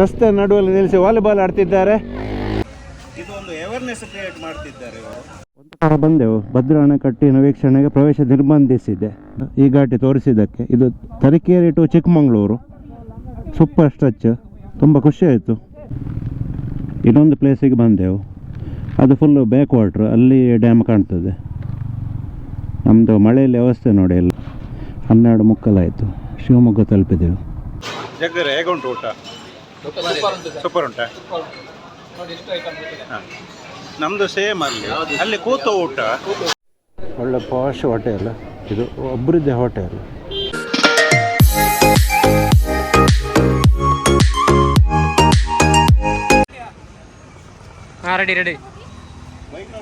ರಸ್ತೆ ನಡುವಲ್ಲಿ ನಿಲ್ಲಿಸಿ ವಾಲಿಬಾಲ್ ಆಡ್ತಿದ್ದಾರೆ. ಇದೊಂದು ಅವೇರ್ನೆಸ್ ಕ್ರಿಯೇಟ್ ಮಾಡ್ತಿದ್ದಾರೆ ಒಂದು ಕಡೆ ಬಂದೆವು ಭದ್ರಾ ಅಣೆಕಟ್ಟಿನ ವೀಕ್ಷಣೆಗೆ ಪ್ರವೇಶ ನಿರ್ಬಂಧಿಸಿದೆ. ಈ ಘಾಟಿ ತೋರಿಸಿದ್ದಕ್ಕೆ. ಇದು Tarikere to Chikkamagaluru. Super stretch ತುಂಬ ಖುಷಿ ಆಯಿತು. ಇನ್ನೊಂದು ಪ್ಲೇಸಿಗೆ ಬಂದೆವು ಅದು ಫುಲ್ಲು ಬ್ಯಾಕ್ ವಾಟ್ರ್ ಅಲ್ಲಿ ಡ್ಯಾಮ್ ಕಾಣ್ತದೆ. ನಮ್ಮದು ಮಳೆಯಲ್ಲಿ ವ್ಯವಸ್ಥೆ ನೋಡಿ ಎಲ್ಲ. ಹನ್ನೆರಡು ಮುಕ್ಕಲಾಯಿತು. ಶಿವಮೊಗ್ಗ ತಲುಪಿದೆವು. ಊಟ? ಸೂಪರ್ ಉಂಟಾ ಹಾಂ. ನಮ್ಮದು ಸೇಮ್ ಅಲ್ಲಿ. ಅಲ್ಲಿ ಕೂತ ಊಟ. ಒಳ್ಳೆ ಪಾಶ್ ಹೋಟೆಲ್ ಇದು ಒಬ್ಬರಿದ್ದೆ ಹೋಟೆಲ್ ಹಾಂ ರೆಡಿ ರೆಡಿ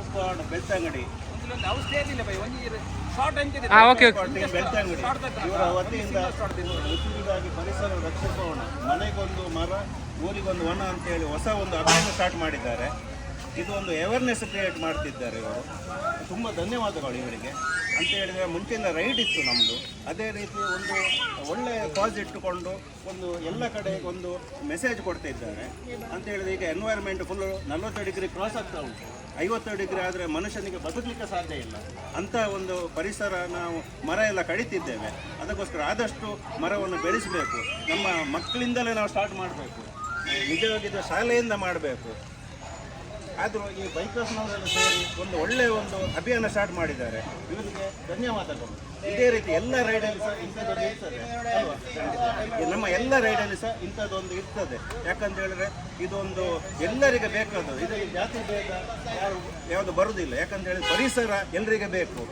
ಸ್ಕ್ವಾಡ್ ಬೆಳ್ತಂಗಡಿ. ಹಾಂ ಓಕೆ ಓಕೆ ಇವರ ವತಿಯಿಂದ ಉಸಿರಿಗಾಗಿ ಪರಿಸರ ರಕ್ಷಿಸೋಣ. ಮನೆಗೊಂದು ಮರ ಊರಿಗೊಂದು ವನ ಅಂತೇಳಿ ಹೊಸ ಒಂದು ಅಭಿಯಾನ ಸ್ಟಾರ್ಟ್ ಮಾಡಿದ್ದಾರೆ. ಇದು ಒಂದು ಅವೇರ್ನೆಸ್ ಕ್ರಿಯೇಟ್ ಮಾಡ್ತಿದ್ದಾರೆ ಇವರು. ತುಂಬ ಧನ್ಯವಾದಗಳು ಇವರಿಗೆ. ಅಂತ ಹೇಳಿದರೆ ಮುಂಚಿನ ರೈಡ್ ಇತ್ತು ನಮ್ಮದು ಅದೇ ರೀತಿ ಒಂದು ಒಳ್ಳೆಯ ಕಾಸ್ ಇಟ್ಟುಕೊಂಡು ಒಂದು ಎಲ್ಲ ಕಡೆ ಒಂದು ಮೆಸೇಜ್ ಕೊಡ್ತಿದ್ದಾರೆ. ಅಂತ ಹೇಳಿದ್ರೆ ಈಗ ಎನ್ವೈರ್ಮೆಂಟ್ ಫುಲ್ಲು ನಲವತ್ತು ಡಿಗ್ರಿ ಕ್ರಾಸ್ ಆಗ್ತಾ ಉಂಟು. ಐವತ್ತು ಡಿಗ್ರಿ ಆದರೆ ಮನುಷ್ಯನಿಗೆ ಬದುಕಲಿಕ್ಕೆ ಸಾಧ್ಯ ಇಲ್ಲ. ಅಂತ ಒಂದು ಪರಿಸರ ನಾವು ಮರ ಎಲ್ಲ ಕಡಿತಿದ್ದೇವೆ. ಅದಕ್ಕೋಸ್ಕರ ಆದಷ್ಟು ಮರವನ್ನು ಬೆಳೆಸಬೇಕು. ನಮ್ಮ ಮಕ್ಕಳಿಂದಲೇ ನಾವು ಸ್ಟಾರ್ಟ್ ಮಾಡಬೇಕು. ನಿಜವಾಗಿದ್ದ ಶಾಲೆಯಿಂದ ಮಾಡಬೇಕು. ಆದರೂ ಈ ಬೈಕರ್ಸ್ನವರೆಲ್ಲ ಸೇರಿ ಒಂದು ಒಳ್ಳೆಯ ಒಂದು ಅಭಿಯಾನ ಸ್ಟಾರ್ಟ್ ಮಾಡಿದ್ದಾರೆ. ಇವರಿಗೆ ಧನ್ಯವಾದಗಳು. ಇದೇ ರೀತಿ ಎಲ್ಲ ರೈಡಲ್ಲಿ ಸಹ ಇಂಥದ್ದೊಂದು ಇರ್ತದೆ. ಅಲ್ವಾ? ನಮ್ಮ ಎಲ್ಲ ರೈಡಲ್ಲಿ ಸಹ ಇಂಥದ್ದೊಂದು ಇರ್ತದೆ. ಯಾಕಂತ ಹೇಳಿದ್ರೆ ಇದೊಂದು ಎಲ್ಲರಿಗೆ ಬೇಕಾದದ್ದು. ಇದು ಜಾತಿ ಭೇದ ಯಾರು ಯಾವುದು ಬರುವುದಿಲ್ಲ ಯಾಕಂತ ಹೇಳಿದ್ರೆ ಪರಿಸರ ಎಲ್ಲರಿಗೆ ಬೇಕು.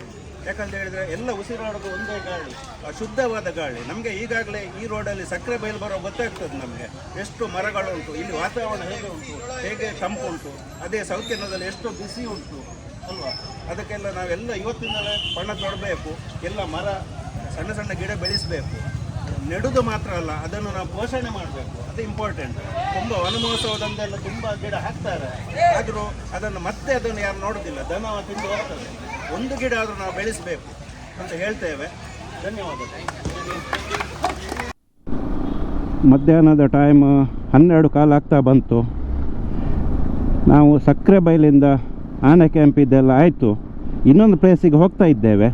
ಯಾಕಂತ ಹೇಳಿದ್ರೆ ಎಲ್ಲ ಉಸಿರಾಡೋದು ಒಂದೇ ಗಾಳಿ ಶುದ್ಧವಾದ ಗಾಳಿ. ನಮಗೆ ಈಗಾಗಲೇ ಈ ರೋಡಲ್ಲಿ ಸಕ್ಕರೆ ಬಯಲು ಬರೋ ಗೊತ್ತಾಗ್ತದೆ ನಮಗೆ. ಎಷ್ಟು ಮರಗಳುಂಟು ಇಲ್ಲಿ ವಾತಾವರಣ ಹೇಗೆ ಉಂಟು, ಹೇಗೆ ತಂಪು ಉಂಟು, ಅದೇ ಸೌತ್ ಕೆನದಲ್ಲಿ ಎಷ್ಟು ಬಿಸಿ ಉಂಟು, ಅಲ್ವಾ? ಅದಕ್ಕೆಲ್ಲ ನಾವೆಲ್ಲ ಇವತ್ತಿಂದಲೇ ಬಣ್ಣ ತೊಡಬೇಕು, ಎಲ್ಲ ಮರ, ಸಣ್ಣ ಸಣ್ಣ ಗಿಡ ಬೆಳೆಸಬೇಕು. ನೆಡುದು ಮಾತ್ರ ಅಲ್ಲ, ಅದನ್ನು ನಾವು ಪೋಷಣೆ ಮಾಡಬೇಕು. ಅದು ಇಂಪಾರ್ಟೆಂಟ್ ತುಂಬ ವನಮಹೋತ್ಸವದಂದೆಲ್ಲ ತುಂಬ ಗಿಡ ಹಾಕ್ತಾರೆ. ಆದರೂ ಅದನ್ನು ಮತ್ತೆ ಅದನ್ನು ಯಾರು ನೋಡೋದಿಲ್ಲ, ದನ ತಿಂದು ಹೋಗ್ತದೆ ಒಂದು ಗಿಡ ಆದರೂ ನಾವು ಬೆಳೆಸಬೇಕು ಅಂತ ಹೇಳ್ತೇವೆ ಧನ್ಯವಾದಗಳು. ಮಧ್ಯಾಹ್ನದ ಟೈಮ್ ಹನ್ನೆರಡು ಕಾಲ ಆಗ್ತಾ ಬಂತು. ನಾವು ಸಕ್ಕರೆ ಬೈಲಿಂದ ಆನೆ ಕ್ಯಾಂಪ್ ಇದೆಲ್ಲ ಆಯಿತು. ಇನ್ನೊಂದು ಪ್ಲೇಸಿಗೆ ಹೋಗ್ತಾ ಇದ್ದೇವೆ.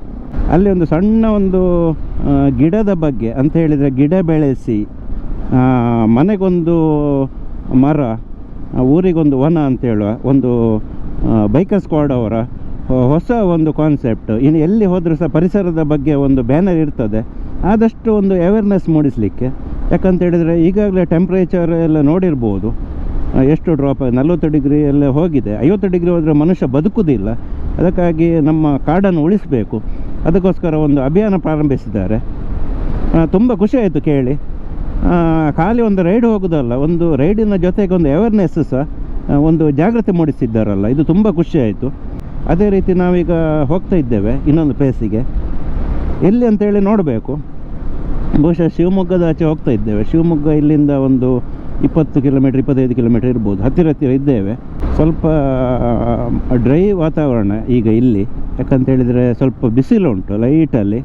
ಅಲ್ಲಿ ಒಂದು ಸಣ್ಣ ಒಂದು ಗಿಡದ ಬಗ್ಗೆ ಅಂತ ಹೇಳಿದರೆ ಗಿಡ ಬೆಳೆಸಿ ಮನೆಗೊಂದು ಮರ ಊರಿಗೊಂದು ವನ ಅಂತ ಹೇಳುವ ಒಂದು ಬೈಕರ್ ಸ್ಕ್ವಾಡ್ ಅವರ ಹೊಸ ಒಂದು ಕಾನ್ಸೆಪ್ಟ್ ಇನ್ನು ಎಲ್ಲಿ ಹೋದರೂ ಸಹ ಪರಿಸರದ ಬಗ್ಗೆ ಒಂದು ಬ್ಯಾನರ್ ಇರ್ತದೆ. ಆದಷ್ಟು ಒಂದು ಅವೇರ್ನೆಸ್ ಮೂಡಿಸಲಿಕ್ಕೆ. ಯಾಕಂತ ಹೇಳಿದರೆ ಈಗಾಗಲೇ ಟೆಂಪ್ರೇಚರ್ ಎಲ್ಲ ನೋಡಿರ್ಬೋದು. ಎಷ್ಟು ಡ್ರಾಪ್ ನಲ್ವತ್ತು ಡಿಗ್ರಿ ಎಲ್ಲ ಹೋಗಿದೆ. ಐವತ್ತು ಡಿಗ್ರಿ ಹೋದರೆ ಮನುಷ್ಯ ಬದುಕುವುದಿಲ್ಲ ಅದಕ್ಕಾಗಿ ನಮ್ಮ ಕಾಡನ್ನು ಉಳಿಸಬೇಕು. ಅದಕ್ಕೋಸ್ಕರ ಒಂದು ಅಭಿಯಾನ ಪ್ರಾರಂಭಿಸಿದ್ದಾರೆ. ತುಂಬ ಖುಷಿ ಆಯಿತು ಕೇಳಿ. ಖಾಲಿ ಒಂದು ರೈಡ್ ಹೋಗೋದಲ್ಲ, ಒಂದು ರೈಡಿನ ಜೊತೆಗೆ ಒಂದು ಅವೇರ್ನೆಸ್ ಸಹ ಒಂದು ಜಾಗೃತಿ ಮೂಡಿಸಿದ್ದಾರಲ್ಲ. ಇದು ತುಂಬ ಖುಷಿ ಆಯಿತು. ಅದೇ ರೀತಿ ನಾವೀಗ ಹೋಗ್ತಾ ಇದ್ದೇವೆ ಇನ್ನೊಂದು ಪ್ಲೇಸಿಗೆ ಎಲ್ಲಿ ಅಂತೇಳಿ ನೋಡಬೇಕು. ಬಹುಶಃ ಶಿವಮೊಗ್ಗದ ಆಚೆ ಹೋಗ್ತಾ ಇದ್ದೇವೆ. ಶಿವಮೊಗ್ಗ ಇಲ್ಲಿಂದ ಒಂದು ಇಪ್ಪತ್ತು ಕಿಲೋಮೀಟ್ರ್ ಇಪ್ಪತ್ತೈದು ಕಿಲೋಮೀಟ್ರ್ ಇರ್ಬೋದು. ಹತ್ತಿರ ಹತ್ತಿರ ಇದ್ದೇವೆ. ಸ್ವಲ್ಪ ಡ್ರೈ ವಾತಾವರಣ ಈಗ ಇಲ್ಲಿ. ಯಾಕಂತೇಳಿದರೆ ಸ್ವಲ್ಪ ಬಿಸಿಲು ಉಂಟು ಲೈಟಲ್ಲಿ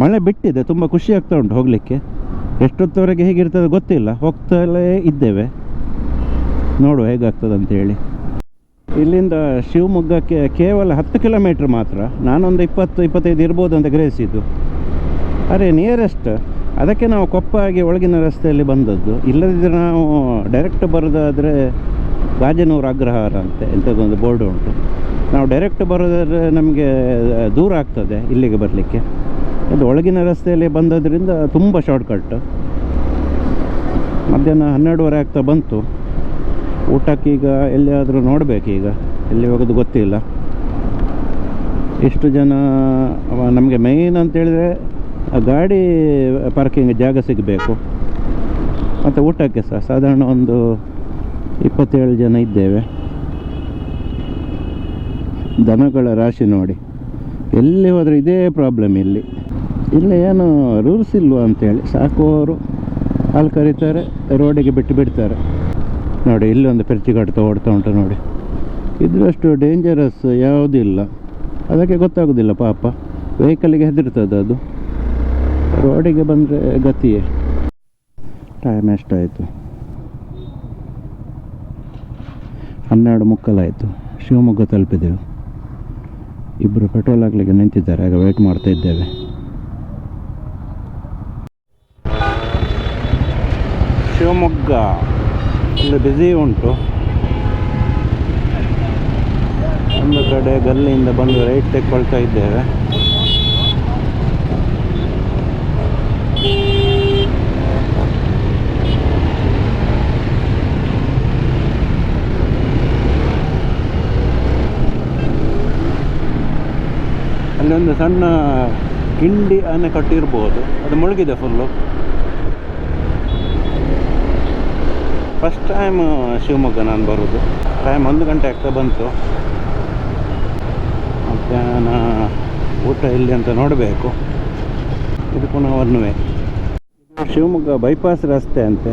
ಮಳೆ ಬಿಟ್ಟಿದೆ, ತುಂಬ ಖುಷಿ ಆಗ್ತಾ ಉಂಟು ಹೋಗಲಿಕ್ಕೆ. ಎಷ್ಟೊತ್ತವರೆಗೆ ಹೇಗಿರ್ತದೆ ಗೊತ್ತಿಲ್ಲ. ಹೋಗ್ತಲೇ ಇದ್ದೇವೆ. ನೋಡುವ ಹೇಗಾಗ್ತದೆ ಅಂತೇಳಿ ಇಲ್ಲಿಂದ ಶಿವಮೊಗ್ಗಕ್ಕೆ ಕೇವಲ ಹತ್ತು ಕಿಲೋಮೀಟ್ರ್ ಮಾತ್ರ. ನಾನೊಂದು ಇಪ್ಪತ್ತು, ಇಪ್ಪತ್ತೈದು ಇರ್ಬೋದು ಅಂತ ಗ್ರಹಿಸಿದ್ದು. ಅರೆ ನಿಯರೆಸ್ಟ್ ಅದಕ್ಕೆ ನಾವು ಕೊಪ್ಪ ಆಗಿ ಒಳಗಿನ ರಸ್ತೆಯಲ್ಲಿ ಬಂದದ್ದು. ಇಲ್ಲದಿದ್ದರೆ ನಾವು ಡೈರೆಕ್ಟ್ ಬರೋದಾದರೆ ಗಾಜನೂರು ಅಗ್ರಹಾರ ಅಂತ ಇಂಥದ್ದೊಂದು ಬೋರ್ಡ್ ಉಂಟು. ನಾವು ಡೈರೆಕ್ಟ್ ಬರೋದಾದರೆ ನಮಗೆ ದೂರ ಆಗ್ತದೆ ಇಲ್ಲಿಗೆ ಬರಲಿಕ್ಕೆ. ಅದು ಒಳಗಿನ ರಸ್ತೆಯಲ್ಲಿ ಬಂದದ್ರಿಂದ ತುಂಬ ಶಾರ್ಟ್ಕಟ್ ಮಧ್ಯಾಹ್ನ ಹನ್ನೆರಡುವರೆ ಆಗ್ತಾ ಬಂತು. ಊಟಕ್ಕೀಗ ಎಲ್ಲಿಯಾದರೂ ನೋಡಬೇಕು ಈಗ. ಎಲ್ಲಿ ಹೋಗೋದು ಗೊತ್ತಿಲ್ಲ. ಎಷ್ಟು ಜನ ನಮಗೆ ಮೇಯ್ನ್ ಅಂತೇಳಿದರೆ ಗಾಡಿ ಪಾರ್ಕಿಂಗ್ ಜಾಗ ಸಿಗಬೇಕು. ಮತ್ತು ಊಟಕ್ಕೆ ಸಹ, ಸಾಧಾರಣ ಒಂದು ಇಪ್ಪತ್ತೇಳು ಜನ ಇದ್ದೇವೆ. ದನಗಳ ರಾಶಿ ನೋಡಿ. ಎಲ್ಲಿ ಹೋದರೆ ಇದೇ ಪ್ರಾಬ್ಲಮ್ ಇಲ್ಲಿ. ಇಲ್ಲಿ ಏನು ರೂಲ್ಸ್ ಇಲ್ವಾ ಅಂತೇಳಿ, ಸಾಕುವವರು ಹಾಲು ಕರೀತಾರೆ, ರೋಡಿಗೆ ಬಿಟ್ಟು ಬಿಡ್ತಾರೆ. ನೋಡಿ ಇಲ್ಲೊಂದು ಕಟ್ತಾ ಓಡ್ತಾ ಉಂಟು ನೋಡಿ. ಇದರಷ್ಟು ಡೇಂಜರಸ್ ಯಾವುದಿಲ್ಲ ಅದಕ್ಕೆ ಗೊತ್ತಾಗೋದಿಲ್ಲ ಪಾಪ. ವೆಹಿಕಲಿಗೆ ಹೆದರ್ತದೆ ಅದು. ರೋಡಿಗೆ ಬಂದರೆ ಗತಿಯೇ. ಟೈಮ್ ಎಷ್ಟಾಯಿತು? ಹನ್ನೆರಡು ಮುಕ್ಕಲಾಯಿತು. ಶಿವಮೊಗ್ಗ ತಲುಪಿದೆವು. ಇಬ್ಬರು ಪೆಟ್ರೋಲ್ ಹಾಕ್ಲಿಕ್ಕೆ ನಿಂತಿದ್ದಾರೆ. ಆಗ ವೆಯ್ಟ್ ಮಾಡ್ತಾ ಇದ್ದೇವೆ. ಶಿವಮೊಗ್ಗ. ಇಲ್ಲಿ ಬ್ಯುಸಿ ಉಂಟು. ಒಂದು ಕಡೆ ಗಲ್ಲಿಯಿಂದ ಬಂದು ರೈಟ್ ತೆಕ್ಕೊಳ್ತಾ ಇದ್ದೇವೆ. ಅಲ್ಲೊಂದು ಸಣ್ಣ ಕಿಂಡಿ ಆನೆ ಕಟ್ಟಿರ್ಬೋದು. ಅದು ಮುಳುಗಿದೆ ಫುಲ್ಲು ಫಸ್ಟ್ ಟೈಮ್ ಶಿವಮೊಗ್ಗ ನಾನು ಬರೋದು. ಟೈಮ್ ಒಂದು ಗಂಟೆ ಆಗ್ತಾ ಬಂತು. ಮಧ್ಯಾಹ್ನ ಊಟ ಇಲ್ಲಿ ಅಂತ ನೋಡಬೇಕು. ಇದು ಪುನಃ ಒನ್ವೇ ಶಿವಮೊಗ್ಗ ಬೈಪಾಸ್ ರಸ್ತೆ ಅಂತೆ.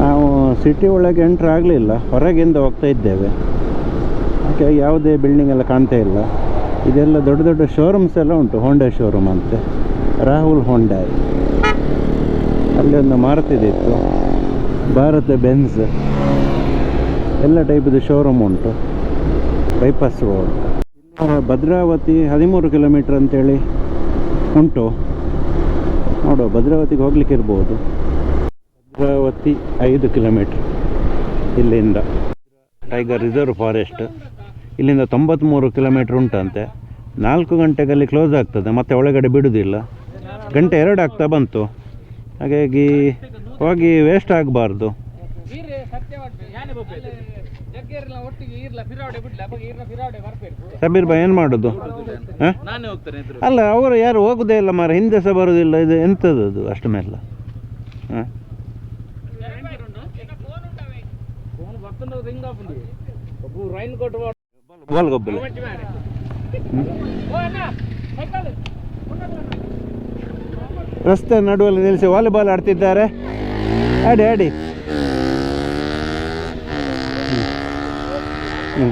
ನಾವು ಸಿಟಿ ಒಳಗೆ ಎಂಟ್ರ್ ಆಗಲಿಲ್ಲ. ಹೊರಗಿಂದ ಹೋಗ್ತಾ ಇದ್ದೇವೆ. ಯಾಕೆ ಯಾವುದೇ ಬಿಲ್ಡಿಂಗ್ ಎಲ್ಲ ಕಾಣ್ತಾ ಇಲ್ಲ. ಇದೆಲ್ಲ ದೊಡ್ಡ ದೊಡ್ಡ ಶೋರೂಮ್ಸ್ ಎಲ್ಲ ಉಂಟು. ಹೋಂಡಾ ಶೋರೂಮ್ ಅಂತೆ. ರಾಹುಲ್ ಹೋಂಡಾಯ್ ಅಲ್ಲಿ ಒಂದು ಮಾರುತಿದಿತ್ತು ಭಾರತ ಬೆನ್ಸ್ ಎಲ್ಲ ಟೈಪದು ಶೋರೂಮ್ ಉಂಟು. ಬೈಪಾಸ್ ರೋಡ್ ಭದ್ರಾವತಿ ಹದಿಮೂರು ಕಿಲೋಮೀಟ್ರ್ ಅಂತೇಳಿ ಉಂಟು. ನೋಡುವ, ಭದ್ರಾವತಿಗೆ ಹೋಗ್ಲಿಕ್ಕೆ ಇರ್ಬೋದು. ಭದ್ರಾವತಿ ಐದು ಕಿಲೋಮೀಟ್ರ್ ಇಲ್ಲಿಂದ. ಟೈಗರ್ ರಿಸರ್ವ್ ಫಾರೆಸ್ಟ್ ಇಲ್ಲಿಂದ ತೊಂಬತ್ತ್ಮೂರು ಕಿಲೋಮೀಟ್ರ್ ಉಂಟಂತೆ. ನಾಲ್ಕು ಗಂಟೆಗಲ್ಲಿ ಕ್ಲೋಸ್ ಆಗ್ತದೆ, ಮತ್ತೆ ಒಳಗಡೆ ಬಿಡುವುದಿಲ್ಲ ಗಂಟೆ ಎರಡು ಆಗ್ತಾ ಬಂತು. ಹಾಗಾಗಿ ಹೋಗಿ ವೇಸ್ಟ್ ಆಗಬಾರ್ದು. ಸಬೀರ್ ಬಾಯ್ ಏನು ಮಾಡೋದು? ಅಲ್ಲ ಅವರು ಯಾರು ಹೋಗುದೇ ಇಲ್ಲ ಮಾರ ಹಿಂದೆ ಸಹ ಬರೋದಿಲ್ಲ ಇದು ಎಂಥದ್ದು ಅದು ಅಷ್ಟು ಮೇಲೆ ಹಾಂ? ರಸ್ತೆ ನಡುವಲ್ಲಿ ನಿಲ್ಲಿಸಿ ವಾಲಿಬಾಲ್ ಆಡ್ತಿದ್ದಾರೆ. ಆಡಿ ಆಡಿ ಹ್ಞೂ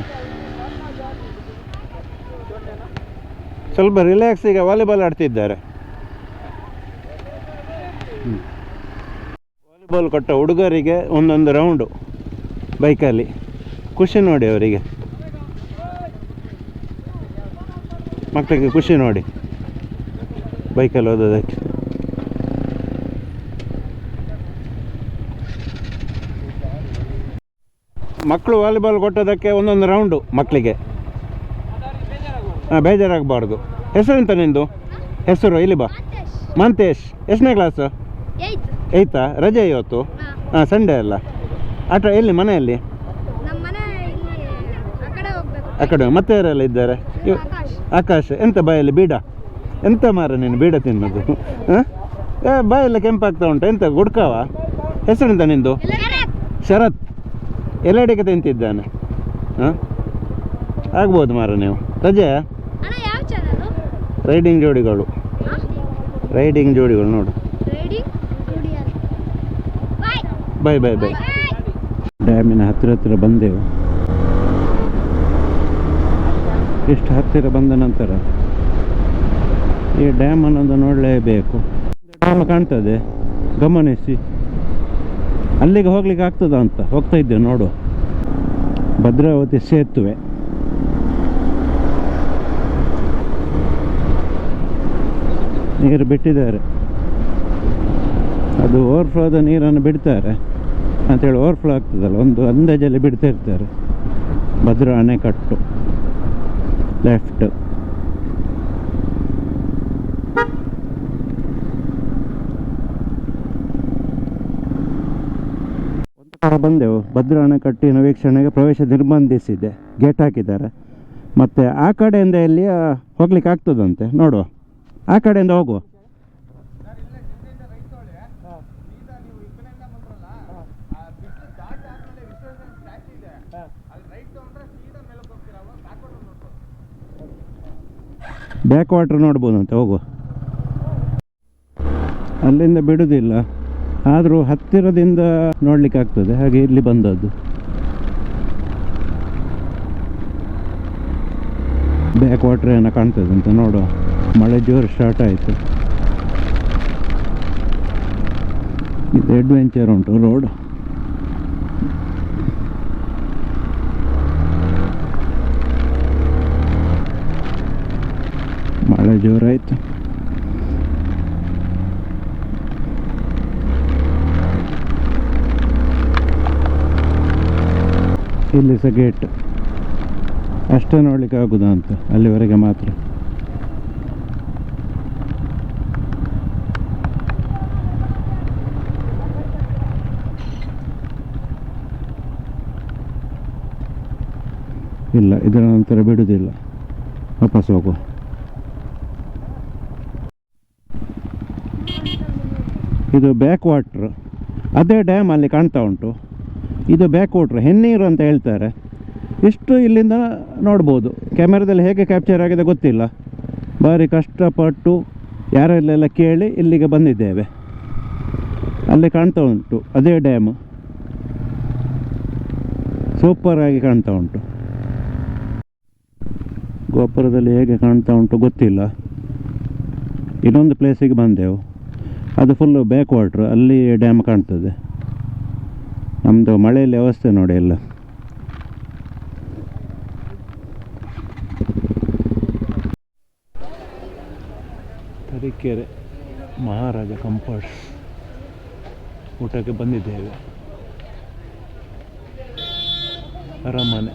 ಸ್ವಲ್ಪ ರಿಲ್ಯಾಕ್ಸ್ ಈಗ ವಾಲಿಬಾಲ್ ಆಡ್ತಿದ್ದಾರೆ. ವಾಲಿಬಾಲ್ ಕೊಟ್ಟ ಹುಡುಗರಿಗೆ ಒಂದೊಂದು ರೌಂಡು ಬೈಕಲ್ಲಿ ಖುಷಿ ನೋಡಿ ಅವರಿಗೆ. ಮಕ್ಕಳಿಗೆ ಖುಷಿ ನೋಡಿ. ಬೈಕಲ್ಲಿ ಓದೋದಕ್ಕೆ ಮಕ್ಕಳು ವಾಲಿಬಾಲ್ ಕೊಟ್ಟೋದಕ್ಕೆ ಒಂದೊಂದು ರೌಂಡು ಮಕ್ಕಳಿಗೆ. ಹಾಂ ಬೇಜಾರಾಗಬಾರ್ದು. ಹೆಸರು ಎಂತ ನಿಂದು? ಹೆಸರು ಇಲ್ಲಿ ಬಾ. ಮಂತೇಶ್. ಎಷ್ಟನೇ ಕ್ಲಾಸು ಐತಾ ಏಯ್ತಾ ರಜೆ ಇವತ್ತು? ಹಾಂ ಸಂಡೇ ಅಲ್ಲ. ಆಟ ಎಲ್ಲಿ ಮನೆಯಲ್ಲಿ? ಆ ಕಡೆ ಮತ್ತೆ ಯಾರೆಲ್ಲ ಇದ್ದಾರೆ? ಆಕಾಶ್ ಆಕಾಶ್. ಎಂತ ಬಾಯಲ್ಲಿ? ಬೀಡ. ಎಂತ ಮಾರ ನೀನು ಬೀಡ ತಿನ್ನೋದು? ಹಾಂ? ಏ ಬಾಯೆಲ್ಲ ಕೆಂಪಾಗ್ತಾ ಉಂಟು. ಎಂತ ಗುಡ್ಕಾವ? ಹೆಸರೆಂತ ನಿಂದು? ಶರತ್. ಎಲ್ಲೆಡೆಗೆ ತಿಂತಿದ್ದಾನೆ? ಹಾಂ? ಆಗ್ಬೋದು ಮಾರ ನೀವು. ರಜೆ? ಅಣ್ಣ ಯಾವ ಚಾನಲ್ ರೈಡಿಂಗ್ ಜೋಡಿಗಳು. ರೈಡಿಂಗ್ ಜೋಡಿಗಳು ನೋಡು. Bye bye bye. Bye bye. ಡ್ಯಾಮಿನ ಹತ್ತಿರ ಹತ್ತಿರ ಬಂದೆವು ಇಷ್ಟು ಹತ್ತಿರ ಬಂದ ನಂತರ ಈ ಡ್ಯಾಮ್ ಅನ್ನೋದು ನೋಡಲೇಬೇಕು. ಡ್ಯಾಮ್ ಕಾಣ್ತದೆ? ಗಮನಿಸಿ. ಅಲ್ಲಿಗೆ ಹೋಗ್ಲಿಕ್ಕೆ ಆಗ್ತದ ಅಂತ ಹೋಗ್ತಾ ಇದ್ದೇವೆ, ನೋಡು. ಭದ್ರಾವತಿ ಸೇತುವೆ. ನೀರು ಬಿಟ್ಟಿದ್ದಾರೆ. ಅದು ಓವರ್ಫ್ಲೋದ ನೀರನ್ನು ಬಿಡ್ತಾರೆ ಅಂತೇಳಿ ಓವರ್ಫ್ಲೋ ಆಗ್ತದಲ್ಲ, ಒಂದು ಅಂದಾಜಲ್ಲಿ ಬಿಡ್ತಾ ಇರ್ತಾರೆ. ಭದ್ರಾ ಅಣೆಕಟ್ಟು ಲೆಫ್ಟ್ ಬಂದೆವು. ಭದ್ರಾ ಅಣೆಕಟ್ಟಿನ ವೀಕ್ಷಣೆಗೆ ಪ್ರವೇಶ ನಿರ್ಬಂಧಿಸಿದೆ. ಗೇಟ್ ಹಾಕಿದ್ದಾರೆ. ಮತ್ತು ಆ ಕಡೆಯಿಂದ ಎಲ್ಲಿ ಹೋಗ್ಲಿಕ್ಕೆ ಆಗ್ತದಂತೆ. ನೋಡುವ. ಆ ಕಡೆಯಿಂದ ಹೋಗುವ. ಬ್ಯಾಕ್ ವಾಟ್ರ್ ನೋಡ್ಬೋದಂತೆ. ಹೋಗುವ. ಅಲ್ಲಿಂದ ಬಿಡುವುದಿಲ್ಲ ಆದರೂ ಹತ್ತಿರದಿಂದ ನೋಡಲಿಕ್ಕೆ ಆಗ್ತದೆ ಹಾಗೆ ಇಲ್ಲಿ ಬಂದದ್ದು. ಬ್ಯಾಕ್ ವಾಟ್ರ್ ಏನೋ ಕಾಣ್ತದೆ ಅಂತ ನೋಡುವ. ಮಳೆ ಜೋರು ಸ್ಟಾರ್ಟ್ ಆಯಿತು. ಇದು ಅಡ್ವೆಂಚರ್ ಉಂಟು ರೋಡ್ ಮಳೆ ಜೋರಾಯಿತು. ಇಲ್ಲಿ ಸಹ ಗೇಟ್ ಅಷ್ಟೇ ನೋಡ್ಲಿಕ್ಕೆ ಆಗುದಾ ಅಂತ? ಅಲ್ಲಿವರೆಗೆ ಮಾತ್ರ. ಇಲ್ಲ, ಇದರ ನಂತರ ಬಿಡುವುದಿಲ್ಲ ವಾಪಸ್ ಹೋಗುವ. ಇದು ಬ್ಯಾಕ್ ವಾಟ್ರ್ ಅದೇ ಡ್ಯಾಮ್ ಅಲ್ಲಿ ಕಾಣ್ತಾ ಉಂಟು. ಇದು ಬ್ಯಾಕ್ ವಾಟ್ರ್ ಹೆನ್ನೀರು ಅಂತ ಹೇಳ್ತಾರೆ. ಇಷ್ಟು ಇಲ್ಲಿಂದ ನೋಡ್ಬೋದು. ಕ್ಯಾಮೆರಾದಲ್ಲಿ ಹೇಗೆ ಕ್ಯಾಪ್ಚರ್ ಆಗಿದೆ ಗೊತ್ತಿಲ್ಲ. ಭಾರಿ ಕಷ್ಟಪಟ್ಟು ಯಾರಲ್ಲೆಲ್ಲ ಕೇಳಿ ಇಲ್ಲಿಗೆ ಬಂದಿದ್ದೇವೆ. ಅಲ್ಲಿ ಕಾಣ್ತಾ ಉಂಟು, ಅದೇ ಡ್ಯಾಮ್ ಸೂಪರಾಗಿ ಕಾಣ್ತಾ ಉಂಟು. ಗೋಪುರದಲ್ಲಿ ಹೇಗೆ ಕಾಣ್ತಾ ಉಂಟು ಗೊತ್ತಿಲ್ಲ. ಇನ್ನೊಂದು ಪ್ಲೇಸಿಗೆ ಬಂದೆವು. ಅದು ಫುಲ್ಲು ಬ್ಯಾಕ್ ವಾಟ್ರ್ ಅಲ್ಲಿ ಡ್ಯಾಮ್ ಕಾಣ್ತದೆ. ನಮ್ಮದು ಮಳೆಯಲ್ಲಿ ವ್ಯವಸ್ಥೆ ನೋಡಿ ಎಲ್ಲ. ತರೀಕೆರೆ ಮಹಾರಾಜ ಕಂಪೌಂಡ್ ಊಟಕ್ಕೆ ಬಂದಿದ್ದೇವೆ. ಅರಮನೆ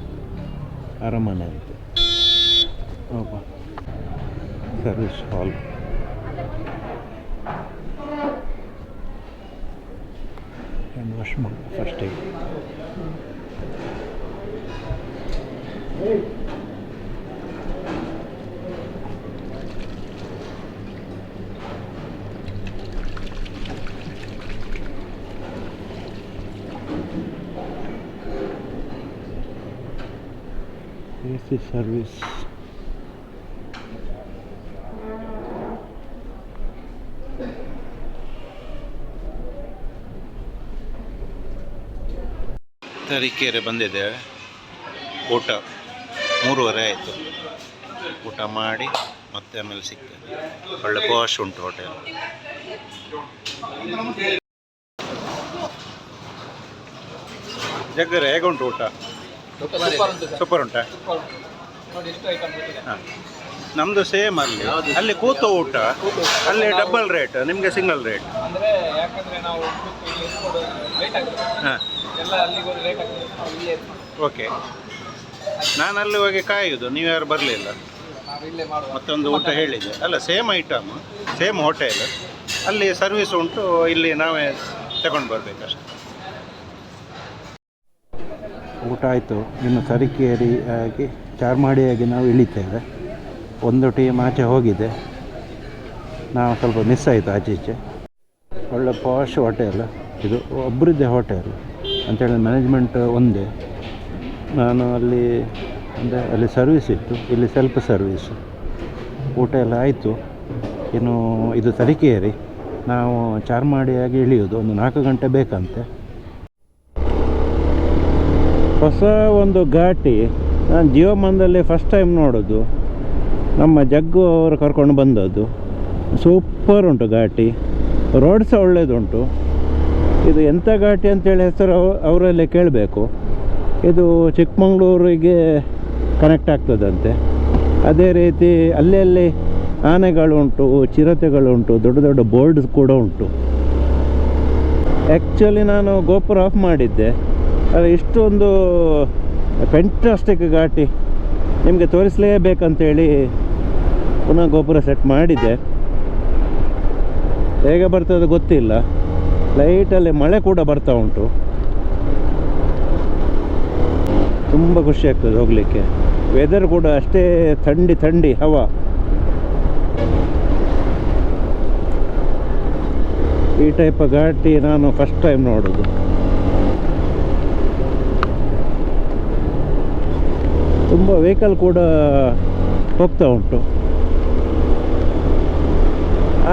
ಅರಮನೆ ಅಂತ. ಹೌದಾ ಸರ್ವಿಸ್ ಹಾಲ್ ಹ್ಯಾಂಡ್ ವಾಶ್ ಮಾಡಿ ಫಸ್ಟಿಗೆ ಎ ಸಿ ಸರ್ವಿಸ್ ತರೀಕೆರೆ ಬಂದಿದೆ. ಊಟ ಮೂರುವರೆ ಆಯಿತು. ಊಟ ಮಾಡಿ ಮತ್ತೆ ಆಮೇಲೆ ಸಿಗ್ತದೆ ಒಳ್ಳೆ ಪಾಶ್ ಉಂಟು ಹೋಟೆಲ್ ಜಗ್ಗರೆ ಹೇಗುಂಟು ಊಟ? ಸೂಪರ್ ಉಂಟಾ. ನೋಡಿ ಎಷ್ಟು ಐಟಮ್ ಹಾಂ. ನಮ್ಮದು ಸೇಮ್ ಅಲ್ಲಿ. ಅಲ್ಲಿ ಕೂತು ಊಟ ಅಲ್ಲಿ ಡಬಲ್ ರೇಟ್ ನಿಮಗೆ ಸಿಂಗಲ್ ರೇಟ್ ಅಂದ್ರೆ ಯಾಕಂದ್ರೆ ನಾವು ಕೂತು ಇಲ್ಲಿ ಇಟ್ಕೊಂಡು ಲೇಟ್ ಆಗ್ತದೆ. ಹಾಂ. ಎಲ್ಲ ಅಲ್ಲಿಗೆ ಹೋಗಿ ಲೇಟ್ ಆಗ್ತದೆ. ನಾವು ಇಲ್ಲೇ ಓಕೆ ನಾನು ಅಲ್ಲಿ ಹೋಗಿ ಕಾಯುವುದು ನೀವು ಯಾರು ಬರಲಿಲ್ಲ. ನಾವು ಇಲ್ಲೇ ಮಾಡುವ. ಮತ್ತೊಂದು ಊಟ ಹೇಳಿದೆ. ಅಲ್ಲ ಸೇಮ್ ಐಟಮ್ ಸೇಮ್ ಹೋಟೆಲ್ ಅಲ್ಲಿ ಸರ್ವಿಸ್ ಉಂಟು ಇಲ್ಲಿ ನಾವೇ ತಗೊಂಡು ಬರಬೇಕಷ್ಟೆ. ಊಟ ಆಯಿತು. ಇನ್ನು ತರಿಕೇರಿ ಆಗಿ ಚಾರ್ಮಾಡಿಯಾಗಿ ನಾವು ಇಳಿತೇವೆ. ಒಂದು ಟೀಮ್ ಆಚೆ ಹೋಗಿದೆ. ನಾವು ಸ್ವಲ್ಪ ಮಿಸ್ ಆಯಿತು ಆಚೆ ಈಚೆ. ಒಳ್ಳೆ ಪಾಶ್ ಹೋಟೆಲ್ ಇದು ಒಬ್ಬರಿದ್ದೆ ಹೋಟೆಲ್ ಅಂತೇಳಿ ಮ್ಯಾನೇಜ್ಮೆಂಟ್ ಒಂದೇ. ನಾನು ಅಲ್ಲಿ ಅಂದರೆ ಅಲ್ಲಿ ಸರ್ವಿಸ್ ಇತ್ತು. ಇಲ್ಲಿ ಸೆಲ್ಫ್ ಸರ್ವಿಸ್ ಊಟ ಎಲ್ಲ ಆಯಿತು. ಇನ್ನು ಇದು ತರೀಕೆರೆ. ನಾವು ಚಾರ್ಮಾಡಿಯಾಗಿ ಇಳಿಯೋದು ಒಂದು ನಾಲ್ಕು ಗಂಟೆ ಬೇಕಂತೆ. ಹೊಸ ಒಂದು ಘಾಟಿ. ನಾನು ಜೀವಮಾನದಲ್ಲಿ ಫಸ್ಟ್ ಟೈಮ್ ನೋಡೋದು. ನಮ್ಮ ಜಗ್ಗು ಅವರು ಕರ್ಕೊಂಡು ಬಂದದ್ದು. ಸೂಪರ್ ಉಂಟು ಘಾಟಿ. ರೋಡ್ ಸಹ ಒಳ್ಳೆಯದುಂಟು ಇದು ಎಂಥ ಘಾಟಿ ಅಂತೇಳಿ ಹೆಸರು ಅವರಲ್ಲೇ ಕೇಳಬೇಕು. ಇದು ಚಿಕ್ಕಮಂಗ್ಳೂರಿಗೆ ಕನೆಕ್ಟ್ ಆಗ್ತದಂತೆ. ಅದೇ ರೀತಿ ಅಲ್ಲಲ್ಲಿ ಆನೆಗಳುಂಟು, ಚಿರತೆಗಳುಂಟು, ದೊಡ್ಡ ದೊಡ್ಡ ಬೋರ್ಡ್ಸ್ ಕೂಡ ಉಂಟು. ಆ್ಯಕ್ಚುಲಿ ನಾನು ಗೋಪುರ ಆಫ್ ಮಾಡಿದ್ದೆ. ಅದು ಇಷ್ಟೊಂದು ಫೆಂಟಾಸ್ಟಿಕ್ ಘಾಟಿ. ನಿಮಗೆ ತೋರಿಸಲೇಬೇಕಂತೇಳಿ ಪುನಃ ಗೋಪುರ ಸೆಟ್ ಮಾಡಿದ್ದೆ. ಹೇಗೆ ಬರ್ತದೆ ಗೊತ್ತಿಲ್ಲ. ಲೈಟಲ್ಲಿ ಮಳೆ ಕೂಡ ಬರ್ತಾ ಉಂಟು. ತುಂಬ ಖುಷಿ ಆಗ್ತದೆ ಹೋಗಲಿಕ್ಕೆ. ವೆದರ್ ಕೂಡ ಅಷ್ಟೇ ಥಂಡಿ ಥಂಡಿ ಹವಾ. ಈ ಟೈಪ್ ಘಾಟಿ ನಾನು ಫಸ್ಟ್ ಟೈಮ್ ನೋಡೋದು. ತುಂಬ ವೆಹಿಕಲ್ ಕೂಡ ಹೋಗ್ತಾ ಉಂಟು.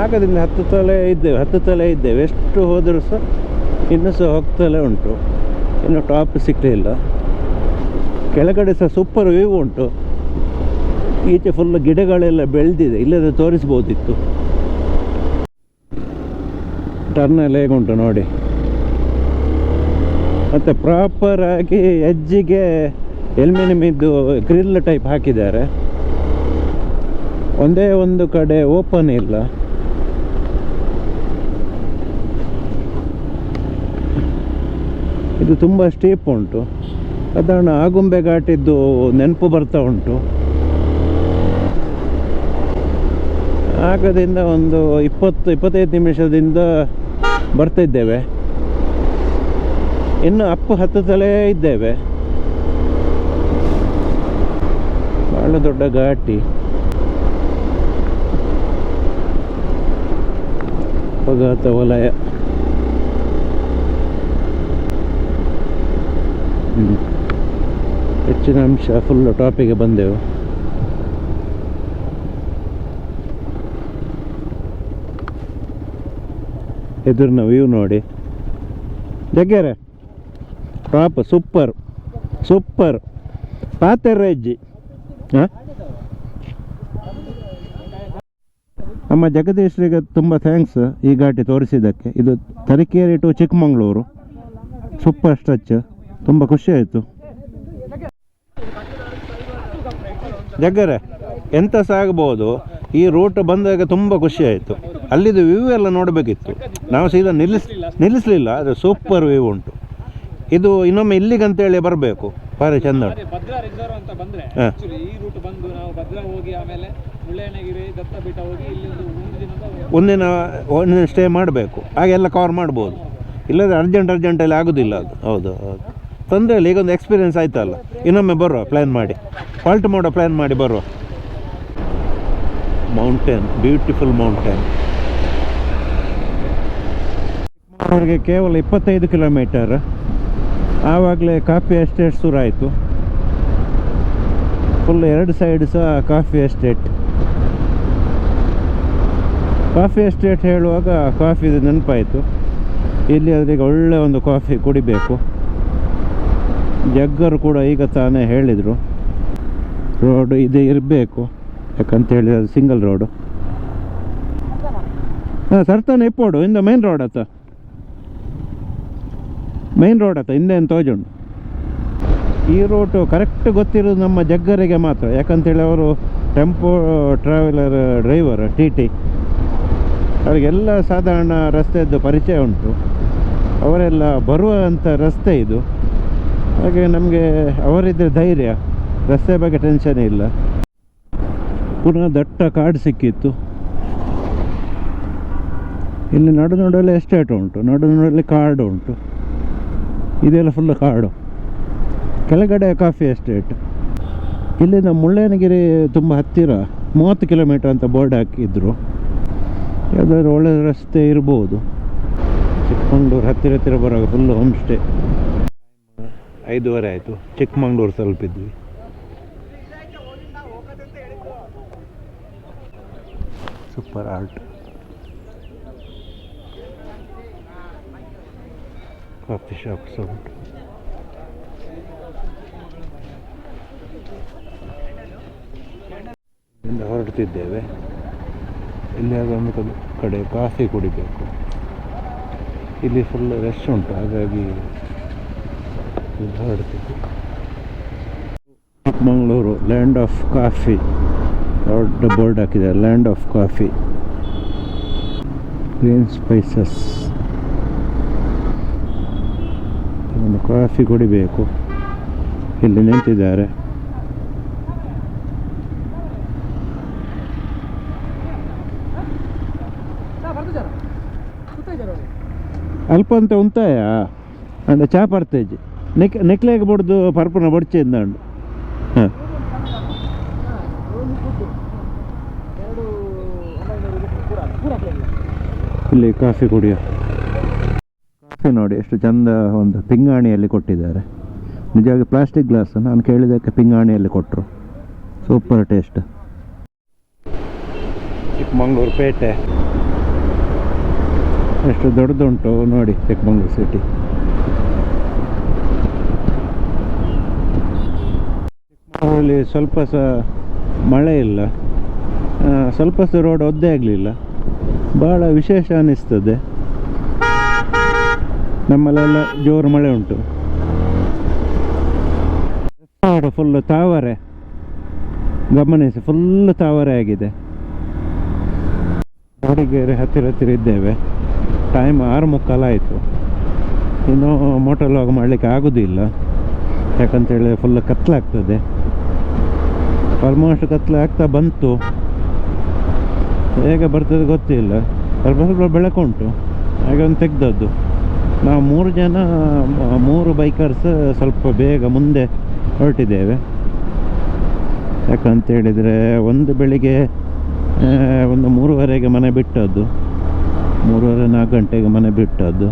ಆಗದಿಂದ ಹತ್ತು ತಲೆ ಇದ್ದೇವೆ, ಹತ್ತು ತಲೆ ಇದ್ದೇವೆ. ಎಷ್ಟು ಹೋದರೂ ಸಹ ಇನ್ನೂ ಸಹ ಹೋಗ್ತಲೇ ಉಂಟು. ಇನ್ನು ಟಾಪ್ ಸಿಕ್ಕಲಿಲ್ಲ ಕೆಳಗಡೆ ಸಹ ಸೂಪರ್ ವ್ಯೂ ಉಂಟು. ಈಚೆ ಫುಲ್ ಗಿಡಗಳೆಲ್ಲ ಬೆಳೆದಿದೆ. ಇಲ್ಲದೆ ತೋರಿಸ್ಬೋದಿತ್ತು. ಟರ್ನ್ ಹೇಗೆ ಹೇಗುಂಟು ನೋಡಿ. ಮತ್ತು ಪ್ರಾಪರ್ ಆಗಿ ಎಜ್ಜಿಗೆ ಎಲ್ಮಿನಿಯಮ್ ಗ್ರಿಲ್ ಟೈಪ್ ಹಾಕಿದ್ದಾರೆ. ಒಂದೇ ಒಂದು ಕಡೆ ಓಪನ್ ಇಲ್ಲ. ಇದು ತುಂಬ ಸ್ಟೀಪ್ ಉಂಟು. ಸಾಧಾರಣ ಆಗುಂಬೆ ಘಾಟಿದ್ದು ನೆನಪು ಬರ್ತಾ ಉಂಟು. ಆಗದಿಂದ ಒಂದು ಇಪ್ಪತ್ತು, ಇಪ್ಪತ್ತೈದು ನಿಮಿಷದಿಂದ ಬರ್ತಿದ್ದೇವೆ. ಇನ್ನು ಅಪ್ಪು ಹತ್ತುತ್ತಲೇ ಇದ್ದೇವೆ. ಬಹಳ ದೊಡ್ಡ ಘಾಟಿ. ಅಪಘಾತ ವಲಯ. ಹೆಚ್ಚಿನ ಅಂಶ ಫುಲ್ ಟಾಪಿಗೆ ಬಂದೆವು. ಎದುರಿನ ವ್ಯೂ ನೋಡಿ. ಜಗ್ಗೆರೆ. ಟಾಪ್ ಸೂಪರ್ ಸೂಪರ್ ಪಾತೆರ್ರೆ ಹಾಂ ನಮ್ಮ ಜಗದೀಶ್ರಿಗೆ ತುಂಬ ಥ್ಯಾಂಕ್ಸ್ ಈ ಘಾಟಿ ತೋರಿಸಿದ್ದಕ್ಕೆ. ಇದು Tarikere to Chikkamagaluru. Super stretch ತುಂಬ ಖುಷಿ ಆಯಿತು. ಜಗ್ಗರೆ ಎಂತ ಸಾಗಬಹುದು ಈ ರೂಟ್ ಬಂದಾಗ ತುಂಬ ಖುಷಿ ಆಯಿತು. ಅಲ್ಲಿದ್ದು ವ್ಯೂ ಎಲ್ಲ ನೋಡಬೇಕಿತ್ತು. ನಾವು ಸೀದಾ ನಿಲ್ಲಿಸ್ ನಿಲ್ಲಿಸಲಿಲ್ಲ ಅದು ಸೂಪರ್ ವ್ಯೂ ಉಂಟು. ಇದು ಇನ್ನೊಮ್ಮೆ ಇಲ್ಲಿಗಂತೇಳಿ ಬರಬೇಕು. ಭಾರಿ ಚಂದ. ಉಂಟು ಅದೇ ಭದ್ರಾ ರಿಸರ್ವ್ ಅಂತ ಬಂದ್ರೆ ಹಾ. ಈ ರೂಟ್ ಬಂದು ನಾವು ಭದ್ರಾ ಹೋಗಿ ಆಮೇಲೆ ಮುಳ್ಳಯ್ಯನಗಿರಿ ದತ್ತಪೀಠ ಹೋಗಿ ಇಲ್ಲಿ ಒಂದು ದಿನದ ಒಂದಿನ ಒಂದಿನ ಸ್ಟೇ ಮಾಡಬೇಕು. ಹಾಗೆಲ್ಲ ಕವರ್ ಮಾಡ್ಬೋದು. ಇಲ್ಲದ್ರೆ ಅರ್ಜೆಂಟ್ ಅರ್ಜೆಂಟಲ್ಲಿ ಆಗೋದಿಲ್ಲ ಅದು. ಹೌದು ಹೌದು. ತೊಂದರೆ ಇಲ್ಲ ಈಗೊಂದು ಎಕ್ಸ್ಪೀರಿಯನ್ಸ್ ಆಯ್ತಲ್ಲ. ಇನ್ನೊಮ್ಮೆ ಬರುವ ಪ್ಲ್ಯಾನ್ ಮಾಡಿ. ಫಾಲ್ಟ್ ಮಾಡೋ ಪ್ಲ್ಯಾನ್ ಮಾಡಿ ಬರುವ. ಮೌಂಟೇನ್ ಬ್ಯೂಟಿಫುಲ್ ಮೌಂಟೇನ್ ಅವರಿಗೆ ಕೇವಲ ಇಪ್ಪತ್ತೈದು ಕಿಲೋಮೀಟರ್ ಆವಾಗಲೇ ಕಾಫಿ ಎಸ್ಟೇಟ್ ಶುರುವಾಯಿತು. ಫುಲ್ ಎರಡು ಸೈಡ್ ಸಹ ಕಾಫಿ ಎಸ್ಟೇಟ್. ಕಾಫಿ ಎಸ್ಟೇಟ್ ಹೇಳುವಾಗ ಕಾಫಿದು ನೆನಪಾಯಿತು. ಇಲ್ಲಿ ಅದರಿಗೆ ಒಳ್ಳೆ ಒಂದು ಕಾಫಿ ಕುಡಿಬೇಕು. ಜಗ್ಗರು ಕೂಡ ಈಗ ತಾನೇ ಹೇಳಿದರು. ರೋಡು ಇದೇ ಇರಬೇಕು. ಯಾಕಂತ ಹೇಳಿದ್ರೆ ಅದು ಸಿಂಗಲ್ ರೋಡು ಹಾಂ, ಸರ್ತಾನೆ ಇಪ್ಪೋಡು ಇಂದ ಮೇನ್ ರೋಡ್ ಆತ ಮೈನ್ ರೋಡ್ ಆತ ಹಿಂದೆ ತೋಜುಂಡು ಈ ರೂಟು ಕರೆಕ್ಟ್ ಗೊತ್ತಿರೋದು ನಮ್ಮ ಜಗ್ಗರಿಗೆ ಮಾತ್ರ. ಯಾಕಂತೇಳಿ ಅವರು tempo traveller driver T T ಅವರಿಗೆಲ್ಲ ಸಾಧಾರಣ ರಸ್ತೆಯದ್ದು ಪರಿಚಯ ಉಂಟು. ಅವರೆಲ್ಲ ಬರುವಂಥ ರಸ್ತೆ ಇದು. ಹಾಗೆ ನಮಗೆ ಅವರಿದ್ದರೆ ಧೈರ್ಯ. ರಸ್ತೆ ಬಗ್ಗೆ ಟೆನ್ಷನ್ ಇಲ್ಲ. ಪುನಃ ದಟ್ಟ ಕಾಡು ಸಿಕ್ಕಿತ್ತು. ಇಲ್ಲಿ ನಡು ನಡುವಲ್ಲಿ ಎಸ್ಟೇಟ್ ಉಂಟು. ನಡು ನಡುವಲ್ಲಿ ಕಾಡು ಉಂಟು. ಇದೆಲ್ಲ ಫುಲ್ ಕಾಡು. ಕೆಳಗಡೆ ಕಾಫಿ ಎಸ್ಟೇಟ್ ಇಲ್ಲಿಂದ ಮುಳ್ಳಯ್ಯನಗಿರಿ ತುಂಬ ಹತ್ತಿರ ಮೂವತ್ತು ಕಿಲೋಮೀಟರ್ ಅಂತ ಬೋರ್ಡ್ ಹಾಕಿದ್ರು. ಯಾವುದಾದ್ರು ಒಳ್ಳೆ ರಸ್ತೆ ಇರ್ಬೋದು. ಚಿಕ್ಕಮಂಗ್ಳೂರು ಹತ್ತಿರ ಹತ್ತಿರ ಬರೋ ಫುಲ್ ಹೋಮ್ ಸ್ಟೇ ಐದೂವರೆ ಆಯಿತು. ಚಿಕ್ಕಮಂಗ್ಳೂರು ತಲುಪಿದ್ವಿ. ಸೂಪರ್ ಆರ್ಟ್ ಕಾಫಿ ಶಾಪ್ಸ್ ಉಂಟು ಇಲ್ಲಿಂದ ಹೊರಡ್ತಿದ್ದೇವೆ. ಇಲ್ಲಿ ಅದೊಂದು ಕಡೆ- ಕಾಫಿ ಕುಡಿಬೇಕು. ಇಲ್ಲಿ ಫುಲ್ ರಶ್ ಉಂಟು, ಹಾಗಾಗಿ ಹೊರಡ್ತಿದ್ದೆ ಚಿಕ್ಕಮಗಳೂರು ಲ್ಯಾಂಡ್ ಆಫ್ ಕಾಫಿ ದೊಡ್ಡ ಬೋರ್ಡ್ ಹಾಕಿದೆ land of coffee green spices ಒಂದು ಕಾಫಿ ಕುಡಿಬೇಕು. ಇಲ್ಲಿ ನಿಂತಿದ್ದಾರೆ. ಅಲ್ಪ ಅಂತ ಉಂತಾಯ ಅಂದ್ರೆ ಚಾ ಪರ್ತೇಜಿ ನೆಕ್, ನೆಕ್ಲೆಗೆ ಬಡ್ದು ಪರ್ಪನ ಬಡ್ಚಿಂದ ಇಂದ ಹಾಂ. ಇಲ್ಲಿ ಕಾಫಿ ಕುಡಿಯೋ. ನೋಡಿ ಎಷ್ಟು ಚಂದ ಒಂದು ಪಿಂಗಾಣಿಯಲ್ಲಿ ಕೊಟ್ಟಿದ್ದಾರೆ. ನಿಜವಾಗಿ ಪ್ಲಾಸ್ಟಿಕ್ ಗ್ಲಾಸ್ ನಾನು ಕೇಳಿದ್ದಕ್ಕೆ ಪಿಂಗಾಣಿಯಲ್ಲಿ ಕೊಟ್ಟರು ಸೂಪರ್ ಟೇಸ್ಟ್ ಚಿಕ್ಕಮಂಗ್ಳೂರು ಪೇಟೆ. ಎಷ್ಟು ದೊಡ್ಡದುಂಟು ನೋಡಿ ಚಿಕ್ಕಮಂಗ್ಳೂರು ಸಿಟಿ ಚಿಕ್ಕಮಂಗ್ಳೂರಲ್ಲಿ ಸ್ವಲ್ಪ ಸಹ ಮಳೆ ಇಲ್ಲ. ಸ್ವಲ್ಪ ಸಹ ರೋಡ್ ಒದ್ದೆ ಆಗಲಿಲ್ಲ. ಭಾಳ ವಿಶೇಷ ಅನ್ನಿಸ್ತದೆ ನಮ್ಮಲ್ಲೆಲ್ಲ ಜೋರು ಮಳೆ ಉಂಟು. ಫುಲ್ ತಾವರೆ. ಗಮನಿಸಿ ಫುಲ್ ತಾವರೆ ಆಗಿದೆ. ಮೂಡಿಗೆರೆ ಹತ್ತಿರ ಹತ್ತಿರ ಇದ್ದೇವೆ. ಟೈಮ್ ಆರು ಮುಕ್ಕಾಲಾಯಿತು ಇನ್ನು ಮೋಟರ್ ಲಾಗ್ ಮಾಡಲಿಕ್ಕೆ ಆಗೋದಿಲ್ಲ. ಯಾಕಂತೇಳಿ ಫುಲ್ ಕತ್ಲಾಗ್ತದೆ. ಆಲ್ಮೋಸ್ಟ್ ಕತ್ಲೆ ಆಗ್ತಾ ಬಂತು. ಹೇಗೆ ಬರ್ತದೆ ಗೊತ್ತಿಲ್ಲ. ಸ್ವಲ್ಪ ಸ್ವಲ್ಪ ಬೆಳಕುಂಟು ಹಾಗೆ ಒಂದು ತೆಗ್ದದ್ದು. ನಾವು ಮೂರು ಜನ, ಮೂರು ಬೈಕರ್ಸ್ ಸ್ವಲ್ಪ ಬೇಗ ಮುಂದೆ ಹೊರಟಿದ್ದೇವೆ. ಯಾಕಂತ ಹೇಳಿದರೆ ಒಂದು ಬೆಳಿಗ್ಗೆ ಒಂದು ಮೂರುವರೆಗೆ ಮನೆ ಬಿಟ್ಟದ್ದು. ಮೂರುವರೆ ನಾಲ್ಕು ಗಂಟೆಗೆ ಮನೆ ಬಿಟ್ಟದ್ದು.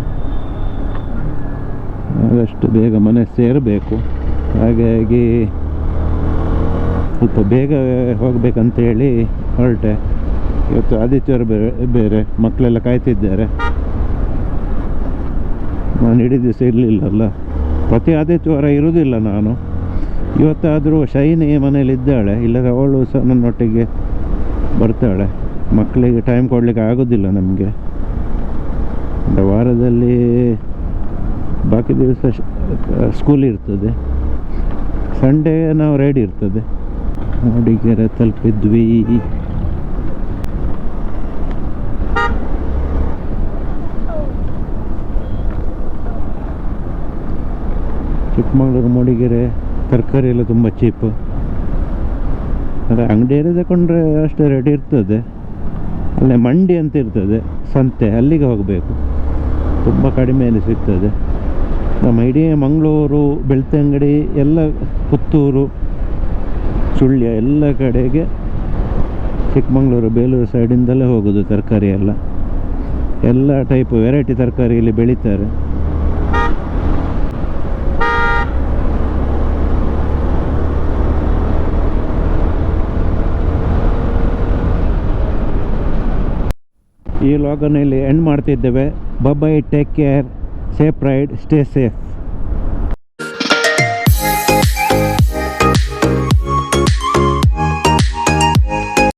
ಆದಷ್ಟು ಬೇಗ ಮನೆ ಸೇರಬೇಕು. ಹಾಗಾಗಿ ಸ್ವಲ್ಪ ಬೇಗ ಹೋಗ್ಬೇಕಂತೇಳಿ ಹೊರಟೆ. ಇವತ್ತು ಆದಿತ್ಯವಾರ ಬೇರೆ ಬೇರೆ ಮಕ್ಕಳೆಲ್ಲ ಕಾಯ್ತಿದ್ದಾರೆ. ನಾನು ಇಡೀ ದಿವಸ ಇರಲಿಲ್ಲಲ್ಲ ಪ್ರತಿ ಆದಿತ್ಯವಾರ ಇರುವುದಿಲ್ಲ ನಾನು. ಇವತ್ತಾದರೂ ಶೈನಿ ಮನೇಲಿದ್ದಾಳೆ ಇಲ್ಲದ್ರೆ ಅವಳು ಸಹ ನನ್ನೊಟ್ಟಿಗೆ ಬರ್ತಾಳೆ. ಮಕ್ಕಳಿಗೆ ಟೈಮ್ ಕೊಡಲಿಕ್ಕೆ ಆಗೋದಿಲ್ಲ ನಮಗೆ. ವಾರದಲ್ಲಿ ಬಾಕಿ ದಿವಸ ಸ್ಕೂಲ್ ಇರ್ತದೆ. ಸಂಡೇ ನಾವು ರೆಡಿ ಇರ್ತದೆ. ಮೂಡಿಗೆರೆ ತಲುಪಿದ್ವಿ. ಚಿಕ್ಕಮಗಳೂರು, ಮೂಡಿಗೆರೆ, ತರಕಾರಿ ಎಲ್ಲ ತುಂಬ ಚೀಪು ಅಂದರೆ ಅಂಗಡಿಯಲ್ಲಿ ತಗೊಂಡ್ರೆ ಅಷ್ಟೇ ರೆಡಿ ಇರ್ತದೆ. ಅಲ್ಲೇ ಮಂಡಿ ಅಂತ ಇರ್ತದೆ, ಸಂತೆ ಅಲ್ಲಿಗೆ ಹೋಗಬೇಕು. ತುಂಬ ಕಡಿಮೆಯಲ್ಲಿ ಸಿಗ್ತದೆ. ನಮ್ಮ ಇಡೀ ಮಂಗಳೂರು ಬೆಳ್ತಂಗಡಿ ಎಲ್ಲ ಪುತ್ತೂರು ಸುಳ್ಯ ಎಲ್ಲ ಕಡೆಗೆ ಚಿಕ್ಕಮಗಳೂರು, ಬೇಲೂರು ಸೈಡಿಂದಲೇ ಹೋಗೋದು ತರಕಾರಿ ಎಲ್ಲ. ಎಲ್ಲ ಟೈಪ್ ವೆರೈಟಿ ತರಕಾರಿ ಇಲ್ಲಿ ಬೆಳೀತಾರೆ. ಈ ಲಾಗನ್ನು ಇಲ್ಲಿ ಎಂಡ್ ಮಾಡ್ತಿದ್ದೇವೆ. Bye bye take care safe ride stay safe